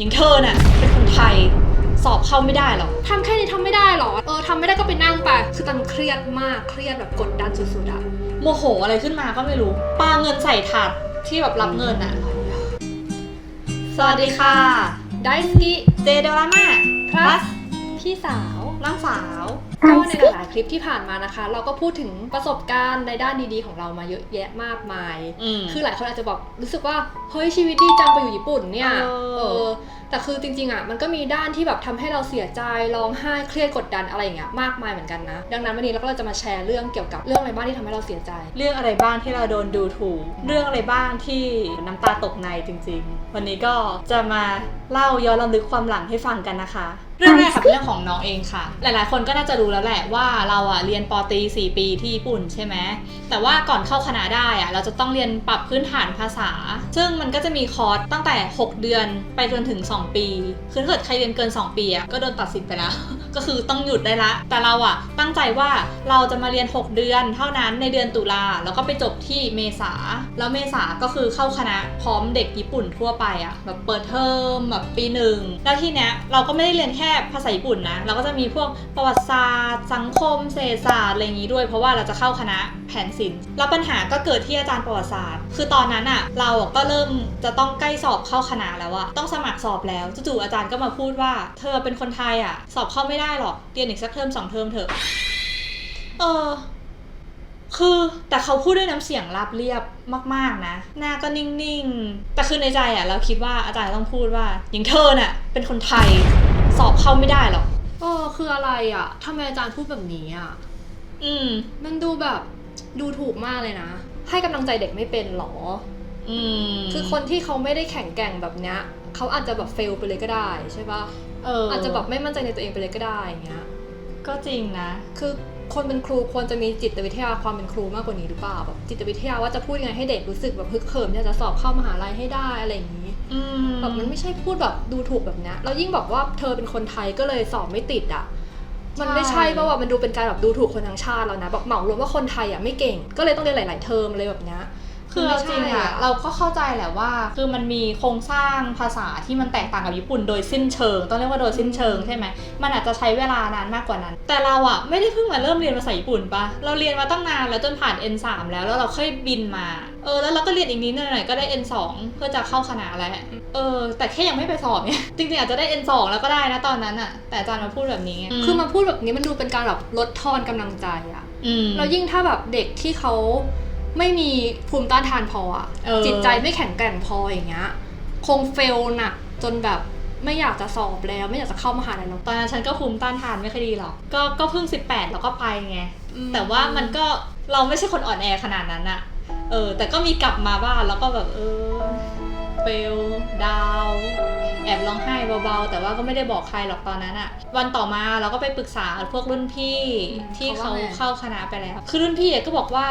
อย่างเธอน่ะเป็นคนไทย สอบเข้าไม่ได้หรอกทำแค่นี้ทำไม่ได้หรอ เออทำไม่ได้ก็ไปนั่งไปคือตังเครียดมาก เครียดแบบกดดันสุดๆอะโมโหอะไรขึ้นมาก็ไม่รู้ปาเงินใส่ถาดที่แบบรับเงินอะ สวัสดีค่ะ ไดสกิเจเดลาม่า plus พี่สาวน้องสาวก็ในหลายๆคลิปที่ผ่านมานะคะ เราก็พูดถึงประสบการณ์ในด้านดีๆของเรามาเยอะแยะมากมายอืมคือหลายคนอาจจะบอกรู้สึกว่า เฮ้ยชีวิตดีจังไปอยู่ญี่ปุ่นเนี่ย เออเออ แต่คือจริงๆอะมันก็มีด้านที่แบบทำให้เราเสียใจร้องไห้เครียดกดดันอะไรอย่างเงี้ยมากมายเหมือนกันนะ ดังนั้นวันนี้เราก็จะมาแชร์เรื่องเกี่ยวกับเรื่องอะไรบ้างที่ทำให้เราเสียใจ เรื่องอะไรบ้างที่เราโดนดูถูก เรื่องอะไรบ้างที่น้ำตาตกในจริง ๆวันนี้ก็จะมาเล่าย้อนรำลึกความหลังให้ฟังกันนะคะ เรื่องแรกค่ะเป็นเรื่องของน้องเองค่ะ หลายๆ คนก็น่าจะรู้แล้วแหละว่าเราอะเรียนปตรี4 ปีที่ญี่ปุ่นใช่ไหมแต่ว่าก่อนเข้าคณะได้อะเราจะต้องเรียนปรับพื้นฐานภาษา ซึ่งมันก็จะมีคอร์สตั้งแต่ 6 เดือนไปจนถึง 2 ปีคือถ้าเกิดใครเรียนเกิน 2 ปีอะก็โดนตัดสิทธิ์ไปแล้ว ก็คือต้องหยุดได้ละ แต่เราอะตั้งใจว่าเราจะมาเรียน 6 เดือน เท่านั้นในเดือนตุลาแล้วก็ไปจบที่เมษาแล้วเมษาก็คือเข้าคณะพร้อมเด็กญี่ปุ่นทั่วไปอะแบบเปิดเทอมแบบปีหนึ่งแล้วทีเนี้ยเราก็ไม่ได้เรียนแค่ภาษาญี่ปุ่นนะ เราก็จะมีพวกประวัติศาสตร์ สังคมเศรษฐศาสตร์อะไรอย่างงี้ด้วย เพราะว่าเราจะเข้าคณะแผนศิลป์แล้วปัญหาก็เกิดที่อาจารย์ประวัติศาสตร์ คือตอนนั้นอะเราก็เริ่มจะต้องใกล้สอบเข้าคณะแล้วอะต้องสมัครสอบแล้วจู่ๆอาจารย์ก็มาพูดว่า เธอเป็นคนไทยอะสอบเข้าไม่ได้หรอกเรียนอีกสักเทอมสองเทอมเถอะเออ คือแต่เขาพูดด้วยน้ำเสียงราบเรียบมาก ๆนะ หน้าก็นิ่งๆ แต่คือในใจอะเราคิดว่าอาจารย์ต้องพูดว่า อย่างเธอน่ะ เป็นคนไทย สอบเข้าไม่ได้หรอกเออคืออะไรอะทำไมอาจารย์พูดแบบนี้อะอืม มันดูแบบดูถูกมากเลยนะ ให้กำลังใจเด็กไม่เป็นหรอ อืม คือคนที่เขาไม่ได้แข็งแกร่งแบบเนี้ยเขาอาจจะแบบเฟลไปเลยก็ได้ใช่ปะเอออาจจะแบบไม่มั่นใจในตัวเองไปเลยก็ได้อย่างเงี้ย ก็จริงนะ คือคนเป็นครูควรจะมีจิตวิทยาความเป็นครูมากกว่านี้หรือเปล่าแบบจิตวิทยาว่าจะพูดยังไงให้เด็กรู้สึกแบบฮึกเหิมอยากจะสอบเข้ามหาลัยให้ได้อะไรอย่างนี้อืมแบบมันไม่ใช่พูดแบบดูถูกแบบเนี้ยแล้วยิ่งบอกว่าเธอเป็นคนไทยก็เลยสอบไม่ติดอะมันไม่ใช่ป่ะว่ามันดูเป็นการแบบดูถูกคนทั้งชาติแล้วนะแบบเหมารวมว่าคนไทยอะไม่เก่ง ก็เลยต้องเรียนหลาย ๆ เทอมอะไรแบบเนี้ย คือเอาจริงไม่ใช่อะอะเราก็เข้าใจแหละว่า คือมันมีโครงสร้างภาษาที่มันแตกต่างกับญี่ปุ่นโดยสิ้นเชิง ต้องเรียกว่าโดยสิ้นเชิงใช่ไหมมันอาจจะใช้เวลานานมากกว่านั้น แต่เราอะไม่ได้เพิ่งมาเริ่มเรียนภาษาญี่ปุ่นปะเราเรียนมาตั้งนานแล้วจนผ่าน N3 แล้วแล้วเราค่อยบินมาเออแล้วเราก็เรียนอีกนิดหน่อยๆก็ได้ N2 เพื่อจะเข้าคณะแล้วเออแต่แค่ยังไม่ไปสอบเนี่ยจริงๆอาจจะได้ N2 แล้วก็ได้นะตอนนั้นอะแต่อาจารย์มาพูดแบบนี้ไงคือมาพูดแบบนี้มันดูเป็นการแบบลดทอนกำลังใจอะอืมแล้วยิ่งถ้าแบบเด็กที่เขา ไม่มีภูมิต้านทานพออะเออ จิตใจไม่แข็งแกร่งพออย่างเงี้ย คงเฟลหนักจนแบบไม่อยากจะสอบแล้ว ไม่อยากจะเข้ามหาลัยแล้ว ตอนนั้นฉันก็ภูมิต้านทานไม่ค่อยดีหรอก ก็ก็เพิ่ง 18 แล้วก็ไปไง อืม แต่ว่ามันก็เราไม่ใช่คนอ่อนแอขนาดนั้นอะเออ แต่ก็มีกลับมาบ้านแล้วก็แบบเออเฟลดาวแอบร้องไห้เบาๆ แต่ว่าก็ไม่ได้บอกใครหรอกตอนนั้นอะวันต่อมาเราก็ไปปรึกษาพวกรุ่นพี่ที่เขาเข้าคณะไปแล้ว คือรุ่นพี่อะก็บอกว่า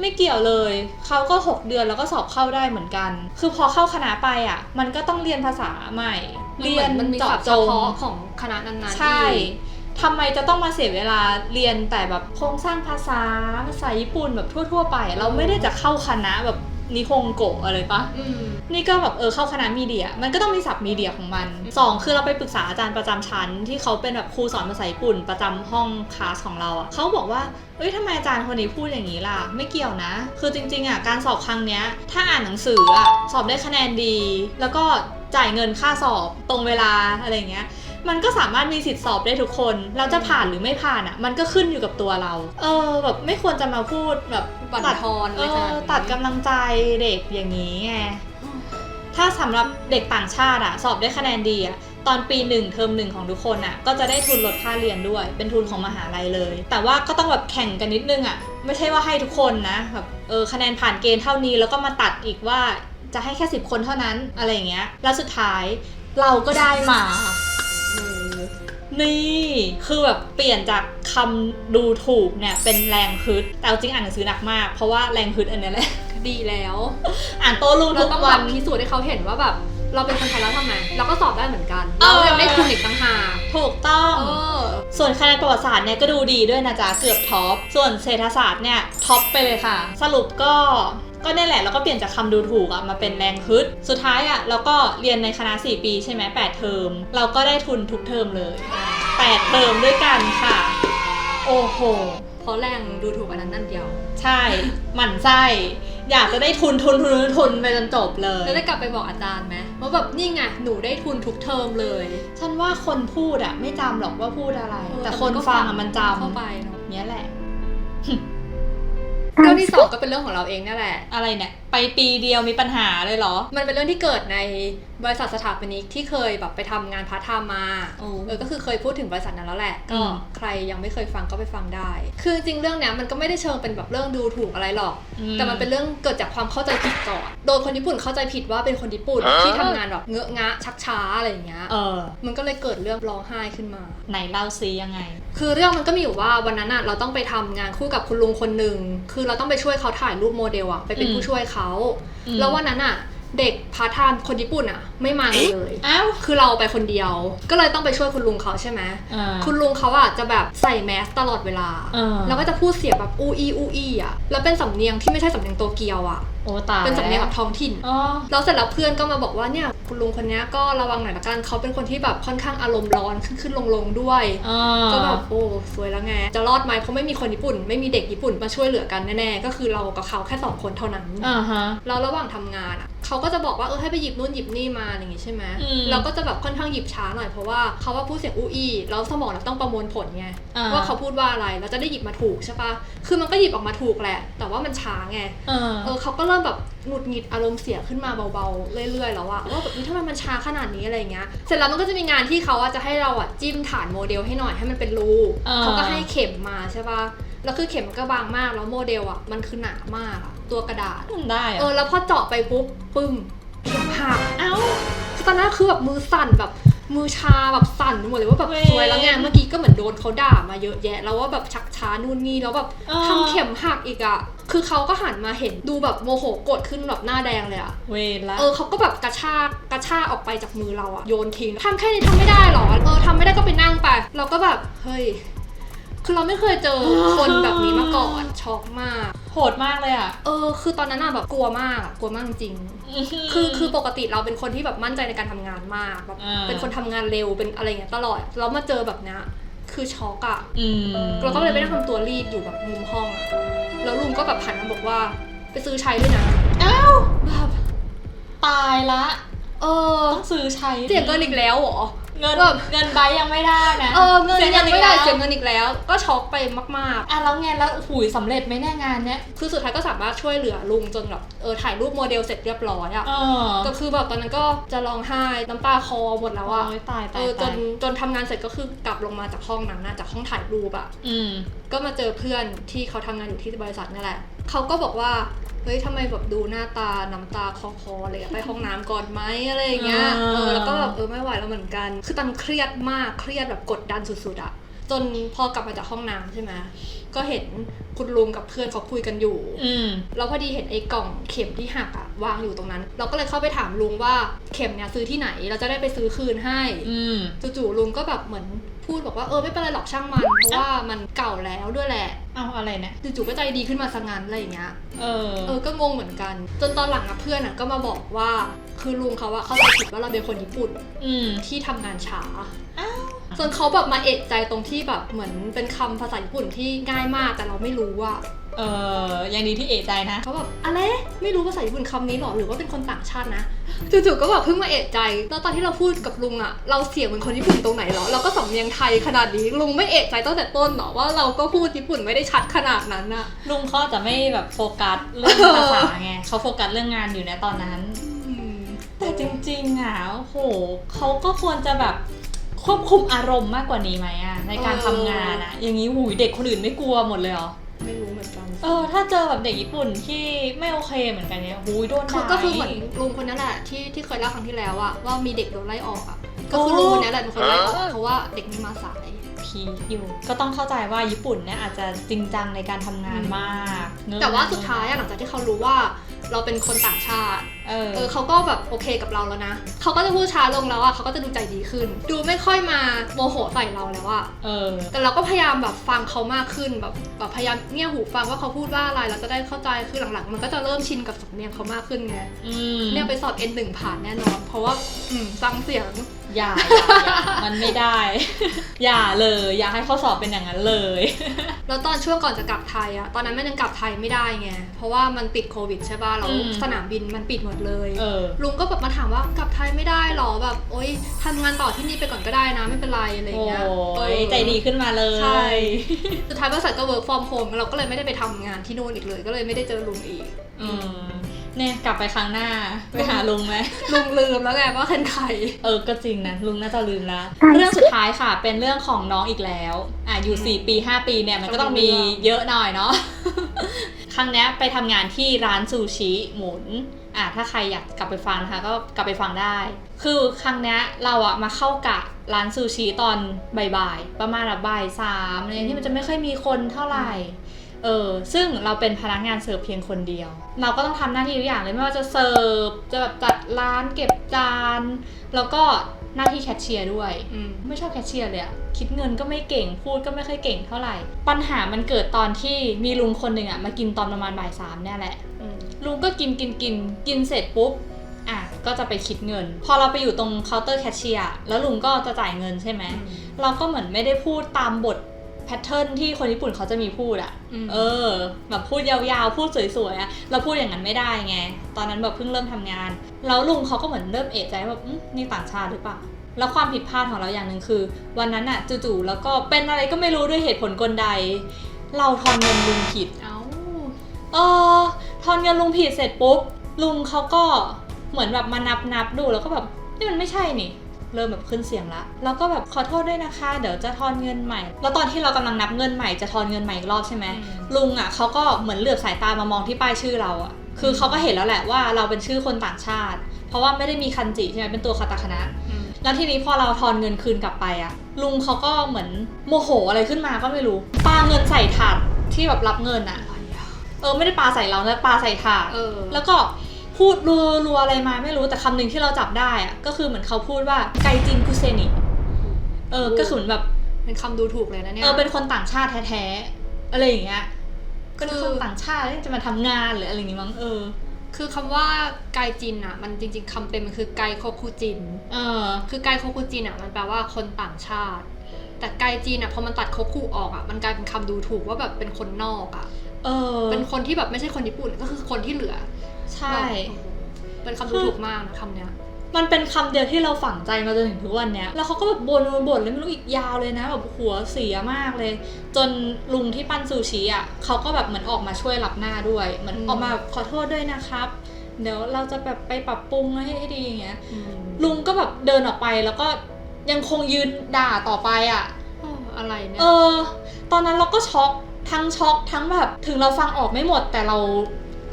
ไม่เกี่ยวเลยเขาก็ 6 เดือนแล้วก็สอบเข้าได้เหมือนกัน คือพอเข้าคณะไปอะมันก็ต้องเรียนภาษาใหม่มันเรีเหมืยอนนมันมีเจาะศัพท์จเฉงพาะของคณะนั้นๆใช่อีกทำไมจะต้องมาเสียเวลาเรียนแต่แบบโครงสร้างภาษาภาษาญี่ปุ่นแบบทั่ว ๆ ไป เราไม่ได้จะเข้าคณะแบบ นิฮงโกะอะไรปะอืมนี่ก็แบบเออเข้าคณะมีเดีย มันก็ต้องมีศัพท์มีเดียของมันสองคือเราไปปรึกษาอาจารย์ประจำชั้น ที่เขาเป็นแบบครูสอนภาษาญี่ปุ่น ประจำห้องคลาสของเราอะ่ะเขาบอกว่าเอ้ยทำไมอาจารย์คนนี้พูดอย่างนี้ล่ะ ไม่เกี่ยวนะ คือจริงๆอะ่ะการสอบครั้งเนี้ย ถ้าอ่านหนังสืออะ่ะสอบได้คะแนนดี แล้วก็จ่ายเงินค่าสอบตรงเวลาอะไรอย่างเงี้ย มันก็สามารถมีสิทธิ์สอบได้ทุกคน เราจะผ่านหรือไม่ผ่านอะ่ะ มันก็ขึ้นอยู่กับตัวเรา เออ แบบไม่ควรจะมาพูดแบบบั่นตัดทอนเออะไรขนาดอนี้ตัดกำลังใจเด็กอย่างนี้ไงถ้าสำหรับเด็กต่างชาติอะสอบได้คะแนนดีอะตอนปีหนึ่งเทอมหนึ่งของทุกคนอะก็จะได้ทุนลดค่าเรียนด้วย เป็นทุนของมหาลัยเลย แต่ว่าก็ต้องแบบแข่งกันนิดนึงอะไม่ใช่ว่าให้ทุกคนนะแบบเออคะแนนผ่านเกณฑ์เท่านี้แล้วก็มาตัดอีกว่าจะให้แค่สิบคนเท่านั้นอะไรอย่างเงี้ยแล้วสุดท้ายเราก็ได้มาเออ นี่คือแบบเปลี่ยนจากคำดูถูกเนี่ยเป็นแรงฮึดแต่เอาจริงอ่านหนังสือหนักมาก เพราะว่าแรงฮึดอันเนี้ยแหละดีแล้ว อ่านโต้รุ่งเราทุกต้องวัแบนบพิสูจน์ให้เขาเห็นว่าแบบเราเป็นคนไทยแล้วทำไมเราก็สอบได้เหมือนกันเออเรายังได้ทุนอีกต่างหากถูกต้องเออส่วนคะแนนประวัติศาสตร์เนี่ยก็ดูดีด้วยนะจ๊ะเกือบท็อปส่วนเศรษฐศาสตร์เนี่ยท็อปไปเลยค่ะ สรุปก็ ก็ก็เนี่ยแหละเราก็เปลี่ยนจากคำดูถูกอะมาเป็นแรงฮึด สุดท้ายอะเราก็เรียนในคณะ 4 ปีใช่ไหม8เทอม เราก็ได้ทุนทุกเทอมเลย8เทอมด้วยกันค่ะ โอ้โหเพราะแรงดูถูกอันนั้นนั่นเดียว ใช่หมั่นไส้อยากจะได้ทุนทุนทุนทุนทุนไปจนจบเลย แล้วได้กลับไปบอกอาจารย์ไหมว่าแบบนี่ไงหนูได้ทุนทุกเทอมเลย ฉันว่าคนพูดอะไม่จำหรอกว่าพูดอะไรเออแต่แต่คมันนก็ฟังฟัอะงมันจเข้าไปเนอะำเนี้ยแหละ เรื่องที่สองก็เป็นเรื่องของเราเองนั่นแหละ อะไรเนี่ย ไปปีเดียวมีปัญหาเลยเหรอ มันเป็นเรื่องที่เกิดใน บริษัทสถาปนิกที่เคยแบบไปทำงานพาร์ทไทม์มาโอ้เออก็คือเคยพูดถึงบริษัทนั้นแล้วแหละอืก็มใครยังไม่เคยฟังก็ไปฟังได้ คือจริงๆเรื่องเนี้ยมันก็ไม่ได้เชิงเป็นแบบเรื่องดูถูกอะไรหรอกอืแต่มันเป็นเรื่องเกิดจากความเข้าใจผิดก่อน โดนคนญี่ปุ่นเข้าใจผิดว่าเป็นคนญี่ปุ่นที่ทำงานแบบเงอะงะชักช้าอะไรอย่างเงี้ย เออ มันก็เลยเกิดเรื่องร้องไห้ขึ้นมา ไหนเล่าซียังไง คือเรื่องมันก็มีอยู่ว่าวันนั้นอะเราต้องไปทำงานคู่กับคุณลุงคนหนึ่ง คือเราต้องไปช่วยเขาถ่ายรูปโมเดลอะไปเป็นอืมผู้ช่วยเขาอืมแล้ววันนั้นอะ เด็กพาร์ทไทม์คนญี่ปุ่นอะไม่มาเลย อ้าว คือเราไปคนเดียว ก็เลยต้องไปช่วยคุณลุงเขาใช่ไหม อ่า คุณลุงเขาอะจะแบบใส่แมสตลอดเวลาเออแล้วก็จะพูดเสียงแบบอูอีอูอีอะแล้วเป็นสำเนียงที่ไม่ใช่สำเนียงโตเกียวอะโอ้ตายเป็นสำเนียงแบบท้องถิ่นอ๋อแล้วเสร็จแล้วเพื่อนก็มาบอกว่าเนี่ยคุณลุงคนเนี้ยก็ระวังหน่อยละกันเขาเป็นคนที่แบบค่อนข้างอารมณ์ร้อนขึ้นขึ้นลงลงๆด้วยอ่าก็แบบโอ้สวยแล้วไงจะรอดไหมเพราะไม่มีคนญี่ปุ่น ไม่มีเด็กญี่ปุ่นมาช่วยเหลือกันแน่ๆก็คือเรากับเขาแค่สองคนเท่านั้นอ่าฮะแล้วระหว่างทำงานอะเขาก็จะบอกว่าเออให้ไปหยิบนู่นหยิบนี่มาอย่างงี้ใช่ไหมอืมเราก็จะแบบค่อนข้างหยิบช้าหน่อยเพราะว่าเขาว่าพูดเสียงอู้อี้แล้วสมองเราต้องประมวลผลไงอ่าว่าเขาพูดว่าอะไรเราจะได้หยิบมาถูกใช่ปะคือมันก็หยิบออกมาถูกแหละ แต่ว่ามันช้าไงเออเออเขาก็เริ่มแบบหงุดหงิดอารมณ์เสียขึ้นมาเบาๆ เรื่อยๆ แล้วอะว่าแบบนี่ทำไมมันช้าขนาดนี้อะไรเงี้ย เสร็จแล้วมันก็จะมีงานที่เขาอะจะให้เราอะจิ้มฐานโมเดลให้หน่อยให้มันเป็นรูอ่าเขาก็ให้เข็มมาใช่ปะแล้วคือเข็มมันก็บางมากแล้วโมเดลอะมันคือหนามากอะตัวกระดาษทำได้เหรเอออแล้วพอเจาะไปปุ๊บปึ้มเข็มหัก เอ้าคือตอนนั้นคือแบบมือสั่นแบบมือชาแบบสั่นไปหมดเลยว่าแบบเว้ยสวยแล้วไงเมื่อกี้ก็เหมือนโดนเขาด่ามาเยอะแยะ แล้วว่าแบบชักช้านู่นนี่แล้วแบบเออ ทำเข็มหักอีกอะ คือเขาก็หันมาเห็นดูแบบโมโหโกรธขึ้นแบบหน้าแดงเลยอะเวรละเออเขาก็แบบกระชากกระชากออกไปจากมือเราอะโยนทิ้งทำแค่นี้ทำไม่ได้หรอเออทำไม่ได้ก็ไปนั่งไป เราก็แบบเฮ้ยคือเราไม่เคยเจอคนแบบนี้มาก่อนช็อกมากโหดมากเลยอะ เออ คือตอนนั้นอะแบบกลัวมากอะกลัวมากจริง คือคือปกติเราเป็นคนที่แบบมั่นใจในการทำงานมากแบบอ่าเป็นคนทำงานเร็วเป็นอะไรเงี้ยตลอดแล้วมาเจอแบบเนี้ย คือช็อกอะอืมเราก็เลยไปนั่งทำตัวรีบอยู่แบบมุมห้องอะแล้วลุงก็แบบหันมาบอกว่าไปซื้อใช้ด้วยนะอ้าวแบบตายละ เออต้องซื้อใช้เสียเงินอีกแล้วเหรอ เงินแบบเงินใบยังไม่ได้นะเออเงินสียังไม่ได้อีกแล้วเสียเงินอีกแล้ว ก็ช็อกไปมากอะแล้วไงแล้วหูยสำเร็จไหมเนี่ยงานเนี้ยๆคือสุดท้ายก็สามารถช่วยเหลือลุงจนแบบเออถ่ายรูปโมเดลเสร็จเรียบร้อยอะเออก็คือแบบตอนนั้นก็จะร้องไห้น้ำตาคลอหมดแล้วอะโอ้ยตายเอตายอจตานยจนทำงานเสร็จก็คือกลับลงมาจากห้องนั้นนะจากห้องถ่ายรูปอะอืมก็มาเจอเพื่อนที่เขาทำงานอยู่ที่บริษัทนี่แหละเขาก็บอกว่า เฮ้ยทำไมแบบดูหน้าตาน้ำตาคอคอเลยอะไปห้องน้ำก่อนไหมอะไรอย่างเงี้ยอ่าเออแล้วก็แบบเออไม่ไหวแล้วเหมือนกัน คือตันเครียดมากเครียดแบบกดดันสุดๆอะ จนพอกลับมาจากห้องน้ำใช่ไหมก็เห็นคุณลุงกับเพื่อนเขาคุยกันอยู่ อืม แล้วพอดีเห็นไอ้กล่องเข็มที่หักอะวางอยู่ตรงนั้น เราก็เลยเข้าไปถามลุงว่าเข็มเนี่ยซื้อที่ไหน เราจะได้ไปซื้อคืนให้อืม จู่ๆลุงก็แบบเหมือนพูดบอกว่าเออไม่เป็นไรหรอกช่างมัน เพราะว่ามันเก่าแล้วด้วยแหละเอาอะไรเนี่ย จู่ๆก็ใจดีขึ้นมาสังงานอะไรอย่างเงี้ย เออ เออ ก็งงเหมือนกัน จนตอนหลังอะเพื่อนอะก็มาบอกว่า คือลุงเขาอะเข้าใจผิดว่าเราเป็นคนญี่ปุ่นอืม ที่ทำงานช้า อ้าว จนเขาแบบมาเอะใจตรงที่แบบเหมือนเป็นคำภาษาญี่ปุ่นที่ง่ายมากแต่เราไม่รู้อะเออยังดีที่เอะใจนะ เขาแบบอะไรไม่รู้ภาษาญี่ปุ่นคำนี้หรอหรือว่าเป็นคนต่างชาตินะจู่ๆก็แบบเพิ่งมาเอะใจแล้วตอนที่เราพูดกับลุงอะเราเสียงเป็นคนญี่ปุ่นตรงไหนหรอเราก็สำเนียงไทยขนาดนี้ลุงไม่เอะใจตั้งแต่ต้นหรอว่าเราก็พูดญี่ปุ่นไม่ได้ชัดขนาดนั้นอะ ลุงเขาอาจจะไม่แบบโฟกัสเรื่องภาษาไงเขาโฟกัสเรื่องงานอยู่ในะตอนนั้น แต่จริงๆอะโอ้โหเขาก็ควรจะแบบ ควบคุมอารมณ์มากกว่านี้ไหมอะในการทำงานอะอย่างนี้หูยเด็กคนอื่นไม่กลัวหมดเลยเหรอไม่รู้เหมือนกันเออ ถ้าเจอแบบเด็กญี่ปุ่นที่ไม่โอเคเหมือนกันเนี่ยหูยโดนคือด่าก็คือเหมือนลุงคนนั้นแหละที่ที่เคยเล่าครั้งที่แล้วอะว่ามีเด็กโดนไล่ออกอะก็คือลุงคนนี้แหละเป็นคนไล่ออกเพราะว่าเด็กไม่มาสาย พีคอยู่ ก็ต้องเข้าใจว่าญี่ปุ่นเนี่ยอาจจะจริงจังในการทำงานมากเนอะแต่ว่าสุดท้ายอะหลังจากที่เขารู้ว่าเราเป็นคนต่างชาติเออเออเขาก็แบบโอเคกับเราแล้วนะ เขาก็จะพูดช้าลงแล้วอะเขาก็จะดูใจดีขึ้น ดูไม่ค่อยมาโมโหใส่เราแล้วอะเออ แต่เราก็พยายามแบบฟังเขามากขึ้นแบบแบบพยายามเงี่ยหูฟังว่าเขาพูดว่าอะไรเราจะได้เข้าใจ คือหลังๆ มันก็จะเริ่มชินกับสำเนียงเขามากขึ้นไงอืมเนี่ยไปสอบ N1 ผ่านแน่นอน เพราะว่าอืมฟังเสียง อย่าอย่าอย่ามันไม่ได้ อย่าเลย อย่าให้ข้อสอบเป็นอย่างนั้นเลย แล้วตอนช่วงก่อนจะกลับไทยอะตอนนั้นมันยังกลับไทยไม่ได้ไง เพราะว่ามันติดโควิดใช่ป่ะแล้วอืม สนามบินมันปิดหมดเลย เออ ลุงก็แบบมาถามว่ากลับไทยไม่ได้หรอแบบ โอ๊ยทำงานต่อที่นี่ไปก่อนก็ได้นะไม่เป็นไรอะไรอย่างโอ้เงี้ยยเออ ใจดีขึ้นมาเลยใช่สุดท้ายบริษัทก็ work from home เราก็เลยไม่ได้ไปทำงานที่นู่นอีกเลย ก็เลยไม่ได้เจอลุงอีก อืม เนี่ยกลับไปครั้งหน้าไปหาลุงไหมลุงลืมแล้วไงว่าเป็นใครเออก็จริงนะลุงน่าจะลืมละใช่เรื่องสุดท้ายค่ะ เป็นเรื่องของน้องอีกแล้วอะอยู่ 4 ปี 5 ปีเนี่ยมันก็ต้องมีเยอะหน่อยเนาะครั้งเนี้ยไปทำงานที่ร้านซูชิหมุนอะถ้าใครอยากกลับไปฟังนะคะก็กลับไปฟังได้ คือครั้งเนี้ยเราอะมาเข้ากะร้านซูชิตอนบ่ายๆประมาณแบบบ่ายสามอะไรที่มันจะไม่ค่อยมีคนเท่าไหร่ เออซึ่งเราเป็นพนักงานเสิร์ฟเพียงคนเดียว เราก็ต้องทำหน้าที่ทุกอย่างเลยไม่ว่าจะเสิร์ฟจะแบบจัดร้านเก็บจานแล้วก็หน้าที่แคชเชียร์ด้วยอืมไม่ชอบแคชเชียร์เลยอะคิดเงินก็ไม่เก่งพูดก็ไม่ค่อยเก่งเท่าไหร่ ปัญหามันเกิดตอนที่มีลุงคนหนึ่งอะมากินตอนประมาณบ่ายสามเนี่ยแหละอืมลุงก็กินกินกินกินเสร็จปุ๊บอะก็จะไปคิดเงิน พอเราไปอยู่ตรงเคาน์เตอร์แคชเชียร์แล้วลุงก็จะจ่ายเงินใช่ไหมเราก็เหมือนไม่ได้พูดตามบท แพทเทิร์นที่คนญี่ปุ่นเขาจะมีพูดอะอืมเออ แบบพูดยาวๆ พูดสวยๆอะเราพูดอย่างนั้นไม่ได้ไง ตอนนั้นแบบเพิ่งเริ่มทำงาน แล้วลุงเขาก็เหมือนเริ่มเอะใจว่าอืมนี่ต่างชาติหรือเปล่า แล้วความผิดพลาดของเราอย่างหนึ่งคือ วันนั้นอะจู่ๆแล้วก็เป็นอะไรก็ไม่รู้ด้วยเหตุผลกลใด เราทอนเงินลุงผิด เอ้าเออทอนเงินลุงผิดเสร็จปุ๊บ ลุงเขาก็เหมือนแบบมานับนับดูแล้วก็แบบนี่มันไม่ใช่นี่ เริ่มแบบขึ้นเสียงละแล้วก็แบบขอโทษด้วยนะคะ เดี๋ยวจะทอนเงินใหม่ แล้วตอนที่เรากำลังนับเงินใหม่จะทอนเงินใหม่อีกรอบใช่ไหมอืมลุงอะเขาก็เหมือนเหลือบสายตามามองที่ป้ายชื่อเราอะคือเขาก็เห็นแล้วแหละว่าเราเป็นชื่อคนต่างชาติ เพราะว่าไม่ได้มีคันจิใช่ไหมเป็นตัวคาตาคณะอืมแล้วทีนี้พอเราทอนเงินคืนกลับไปอะลุงเขาก็เหมือนโมโหอะไรขึ้นมาก็ไม่รู้ปาเงินใส่ถาดที่แบบรับเงินอะเออไม่ได้ปาใส่เราแต่ปาใส่ถาดเออแล้วก็ พูดรัวรัวๆอะไรมาไม่รู้แต่คำหนึ่งที่เราจับได้อะก็คือเหมือนเขาพูดว่าไกจินคุเซนิเออก็คือเหมือนแบบเป็นคำดูถูกเลยนะเนี่ย เออเป็นคนต่างชาติแท้ๆอะไรอย่างเงี้ยเป็นคือคนต่างชาติที่จะมาทำงานหรืออะไรอย่างงี้มั้งเออ คือคำว่าไกจินอะ มันจริง ๆคำเต็มมันคือไกโคคุจิน เออ คือไกโคคุจินอะมันแปลว่าคนต่างชาติ แต่ไกจีนอะพอมันตัดโคคุออกอะมันกลายเป็นคำดูถูกว่าแบบเป็นคนนอกอะ เออ เป็นคนที่แบบไม่ใช่คนญี่ปุ่นก็คือคนที่เหลือ ใช่แบบโอ้โหเป็นคำดูถูกมากนะคำเนี้ย มันเป็นคำเดียวที่เราฝังใจมาจนถึงทุกวันเนี้ย แล้วเขาก็แบบบ่นบ่นเลยไม่รู้อีกยาวเลยนะแบบหัวเสียมากเลย จนลุงที่ปั้นซูชิอะเขาก็แบบเหมือนออกมาช่วยรับหน้าด้วย เหมือนอืมออกมาแบบขอโทษด้วยนะครับ เดี๋ยวเราจะแบบไปปรับปรุงให้ให้ดีอย่างเงี้ยอืมลุงก็แบบเดินออกไปแล้วก็ยังคงยืนด่าต่อไปอะโอ้อะไรเนี่ย เออ ตอนนั้นเราก็ช็อกทั้งช็อกทั้งแบบถึงเราฟังออกไม่หมดแต่เรา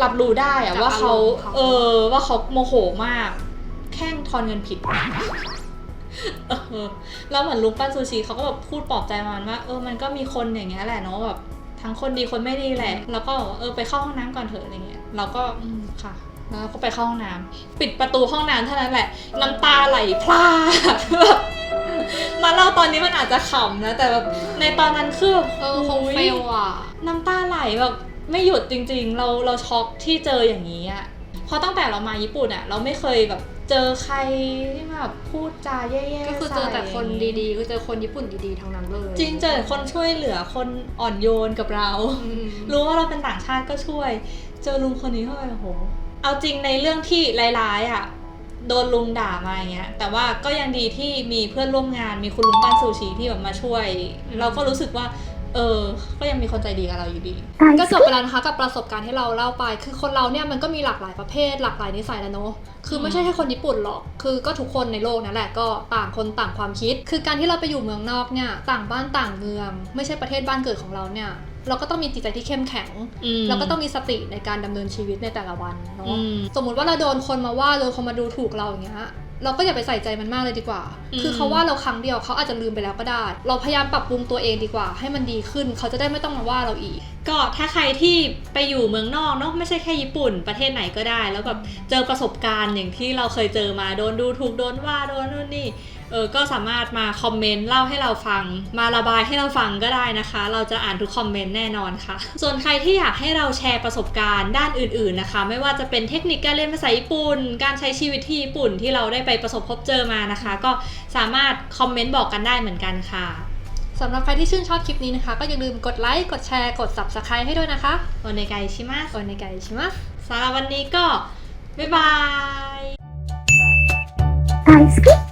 รับรู้ได้อะจากว่าเขาอารมณ์เขา เออว่าเขาโมโหมากแค่งทอนเงินผิดเออแล้วเหมือนลุงปั้นซูชิเขาก็แบบพูดปลอบใจมันว่าเออมันก็มีคนอย่างเงี้ยแหละเนาะแบบทั้งคนดีคนไม่ดีแหละ แล้วก็บอกว่าเออไปเข้าห้องน้ำก่อนเถอะอะไรเงี้ยเราก็อืมค่ะ แล้วเราก็ไปเข้าห้องน้ำปิดประตูห้องน้ำเท่านั้นแหละ น้ำตาไหลพร่าแบบมาเล่าตอนนี้มันอาจจะขำนะแต่แบบในตอนนั้นคือแบบ เออคงโยเฟลอะ น้ำตาไหลแบบ ไม่หยุดจริงๆ เราเราช็อกที่เจออย่างนี้อะเพราะตั้งแต่เรามาญี่ปุ่นอะเราไม่เคยแบบเจอใครที่แบบพูดจาแย่ๆก็คือเจอแต่คนใส่ดีๆก็เจอคนญี่ปุ่นดีๆทั้งนั้นเลย จริงเจอแต่คนช่วยเหลือคนอ่อนโยนกับเราอืมรู้ว่าเราเป็นต่างชาติก็ช่วย เจอลุงคนนี้เข้าไปโอ้โห เอาจริงในเรื่องที่ร้ายๆอะโดนลุงด่ามาอย่างเงี้ย แต่ว่าก็ยังดีที่มีเพื่อนร่วมงานมีคุณลุงปั้นซูชิที่แบบมาช่วย เราก็รู้สึกว่า เออ ก็ยังมีคนใจดีกับเราอยู่ดีก็จบไปแล้วนะคะกับประสบการณ์ที่เราเล่าไป คือคนเราเนี่ยมันก็มีหลากหลายประเภท หลากหลายนิสัยแล้วเนอะคือไม่ใช่แค่คนญี่ปุ่นหรอก คือก็ทุกคนในโลกนั่นแหละก็ต่างคนต่างความคิด คือการที่เราไปอยู่เมืองนอกเนี่ยต่างบ้านต่างเมือง ไม่ใช่ประเทศบ้านเกิดของเราเนี่ย เราก็ต้องมีจิตใจที่เข้มแข็ง อืม แล้วก็ต้องมีสติในการดำเนินชีวิตในแต่ละวันเนาะอืมสมมุติว่าเราโดนคนมาว่าโดนคนมาดูถูกเราอย่างเงี้ย เราก็อย่าไปใส่ใจมันมากเลยดีกว่าอืมคือเขาว่าเราครั้งเดียวเขาอาจจะลืมไปแล้วก็ได้ เราพยายามปรับปรุงตัวเองดีกว่า ให้มันดีขึ้น เขาจะได้ไม่ต้องมาว่าเราอีก ก็ถ้าใครที่ไปอยู่เมืองนอกเนาะไม่ใช่แค่ญี่ปุ่น ประเทศไหนก็ได้ แล้วแบบเจอประสบการณ์อย่างที่เราเคยเจอมาโดนดูถูกโดนว่าโดนนู่นนี่ เออก็สามารถมาคอมเมนต์เล่าให้เราฟัง มาระบายให้เราฟังก็ได้นะคะ เราจะอ่านทุกคอมเมนต์แน่นอนค่ะ ส่วนใครที่อยากให้เราแชร์ประสบการณ์ด้านอื่นๆนะคะ ไม่ว่าจะเป็นเทคนิคการเรียนภาษาญี่ปุ่น การใช้ชีวิตที่ญี่ปุ่นที่เราได้ไปประสบพบเจอมานะคะ ก็สามารถคอมเมนต์บอกกันได้เหมือนกันค่ะ สำหรับใครที่ชื่นชอบคลิปนี้นะคะ ก็อย่าลืมกดไลค์ กดแชร์ กด subscribe ให้ด้วยนะคะ โอเนไกชิมัส โอนในไกชิมัส สำหรับวันนี้ก็ บ๊ายบาย 大好き